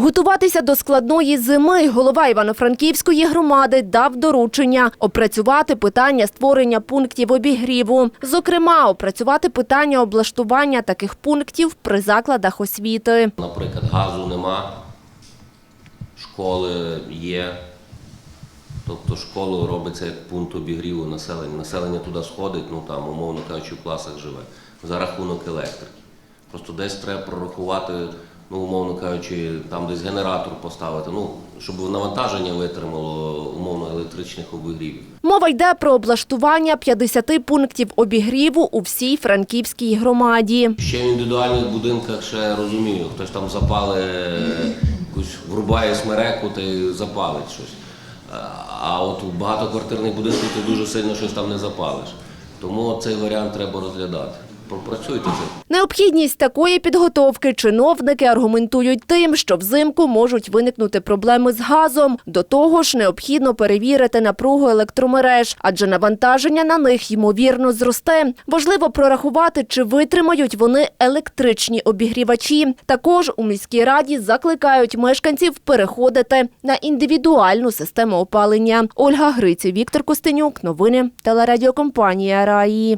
Готуватися до складної зими голова Івано-Франківської громади дав доручення опрацювати питання створення пунктів обігріву. Зокрема, опрацювати питання облаштування таких пунктів при закладах освіти. Наприклад, газу нема, школи є. Тобто школу робиться як пункт обігріву населення. Населення туди сходить, ну там, умовно кажучи, в класах живе за рахунок електрики. Просто десь треба прорахувати, ну, умовно кажучи, там десь генератор поставити, ну, щоб навантаження витримало умовно електричних обігрівів. Мова йде про облаштування 50 пунктів обігріву у всій франківській громаді. Ще в індивідуальних будинках ще розумію, хтось там запали, якусь врубає смереку та й запалить щось. А- А от у багатоквартирних будинках ти дуже сильно щось там не запалиш. Тому цей варіант треба розглядати. Пропрацюйте це. Необхідність такої підготовки чиновники аргументують тим, що взимку можуть виникнути проблеми з газом. До того ж, необхідно перевірити напругу електромереж, адже навантаження на них ймовірно зросте. Важливо прорахувати, чи витримають вони електричні обігрівачі. Також у міській раді закликають мешканців переходити на індивідуальну систему опалення. Ольга Гриці, Віктор Костенюк. Новини телерадіокомпанія Раї.